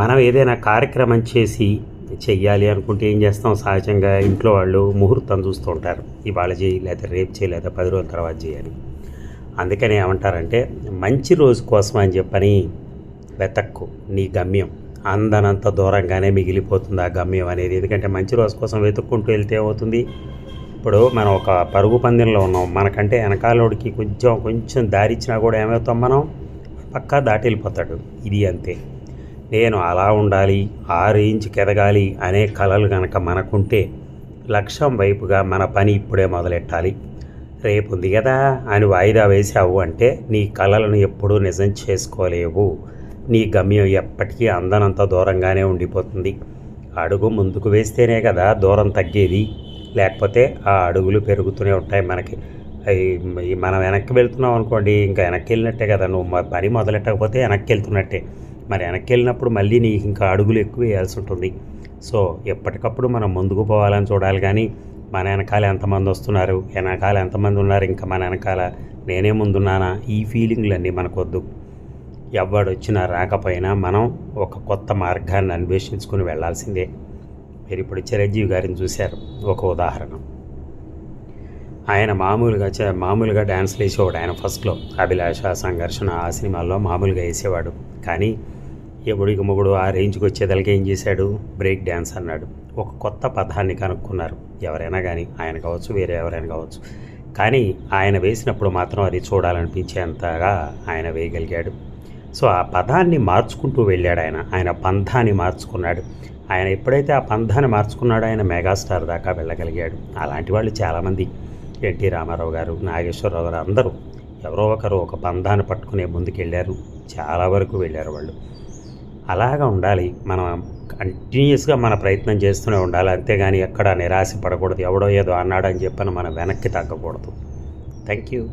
మనం ఏదైనా కార్యక్రమం చేసి చెయ్యాలి అనుకుంటే ఏం చేస్తాం? సహజంగా ఇంట్లో వాళ్ళు ముహూర్తం చూస్తూ ఉంటారు. ఇవాళ చేయి లేదా రేపు చేయి లేదా పది రోజుల తర్వాత చేయాలి అందుకని ఏమంటారంటే మంచి రోజు కోసం అని చెప్పని వెతక్కు నీ గమ్యం. అందనంత దూరంగానే మిగిలిపోతుంది ఆ గమ్యం అనేది. ఎందుకంటే మంచి రోజు కోసం వెతుక్కుంటూ వెళ్తే ఏమవుతుంది? ఇప్పుడు మనం ఒక పరుగు పందెంలో ఉన్నాం. మనకంటే వెనకాలోడికి కొంచెం కొంచెం దారి ఇచ్చినా కూడా ఏమవుతాం మనం? పక్కా దాటి వెళ్ళిపోతాడు. ఇది అంతే. నేను అలా ఉండాలి ఆ రేంజ్కి ఎదగాలి అనే కలలు కనుక మనకుంటే లక్ష్యం వైపుగా మన పని ఇప్పుడే మొదలెట్టాలి. రేపు ఉంది కదా అని వాయిదా వేసావు అంటే నీ కలలను ఎప్పుడూ నిజం చేసుకోలేవు. నీ గమ్యం ఎప్పటికీ అందనంత దూరంగానే ఉండిపోతుంది. అడుగు ముందుకు వేస్తేనే కదా దూరం తగ్గేది. లేకపోతే ఆ అడుగులు పెరుగుతూనే ఉంటాయి మనకి. మనం వెనక్కి వెళ్తున్నాం అనుకోండి ఇంకా వెనక్కి వెళ్ళినట్టే కదా నువ్వు పని మొదలెట్టకపోతే వెనక్కి వెళ్తున్నట్టే. మరి వెనక్కి వెళ్ళినప్పుడు మళ్ళీ నీకు ఇంకా అడుగులు ఎక్కువ వేయాల్సి ఉంటుంది. సో ఎప్పటికప్పుడు మనం ముందుకు పోవాలని చూడాలి కానీ మన వెనకాల ఎంతమంది వస్తున్నారు వెనకాల ఎంతమంది ఉన్నారు ఇంకా మన వెనకాల నేనే ముందున్నానా? ఈ ఫీలింగ్లన్నీ మనకొద్దు. ఎవడు వచ్చినా రాకపోయినా మనం ఒక కొత్త మార్గాన్ని అన్వేషించుకుని వెళ్ళాల్సిందే మీరు ఇప్పుడు చిరంజీవి గారిని చూశారు. ఒక ఉదాహరణ. ఆయన మామూలుగా చే మామూలుగా డ్యాన్స్లు వేసేవాడు ఆయన ఫస్ట్లో అభిలాష సంఘర్షణ ఆ సినిమాల్లో మామూలుగా వేసేవాడు. కానీ ఎముడికి మొగుడు ఆ రేంజ్కి వచ్చేదలకి ఏం చేశాడు? బ్రేక్ డ్యాన్స్ అన్నాడు. ఒక కొత్త పదాన్ని కనుక్కున్నారు. ఎవరైనా కానీ ఆయన కావచ్చు వేరే ఎవరైనా కావచ్చు. కానీ ఆయన వేసినప్పుడు మాత్రం అది చూడాలనిపించేంతగా ఆయన వేయగలిగాడు. సో ఆ పదాన్ని మార్చుకుంటూ వెళ్ళాడు ఆయన. ఆయన పంథాన్ని మార్చుకున్నాడు. ఆయన ఎప్పుడైతే ఆ పంథాన్ని మార్చుకున్నాడో ఆయన మెగాస్టార్ దాకా వెళ్ళగలిగాడు. అలాంటి వాళ్ళు చాలామంది. ఎన్టీ రామారావు గారు నాగేశ్వరరావు గారు అందరూ ఎవరో ఒకరు ఒక బంధాన్ని పట్టుకునే ముందుకెళ్ళారు చాలా వరకు వెళ్ళారు వాళ్ళు. అలాగా ఉండాలి. మనం కంటిన్యూస్గా మన ప్రయత్నం చేస్తూనే ఉండాలి. అంతేగాని ఎక్కడ నిరాశ పడకూడదు. ఎవడో ఏదో అన్నాడని చెప్పని మనం వెనక్కి తగ్గకూడదు. Thank you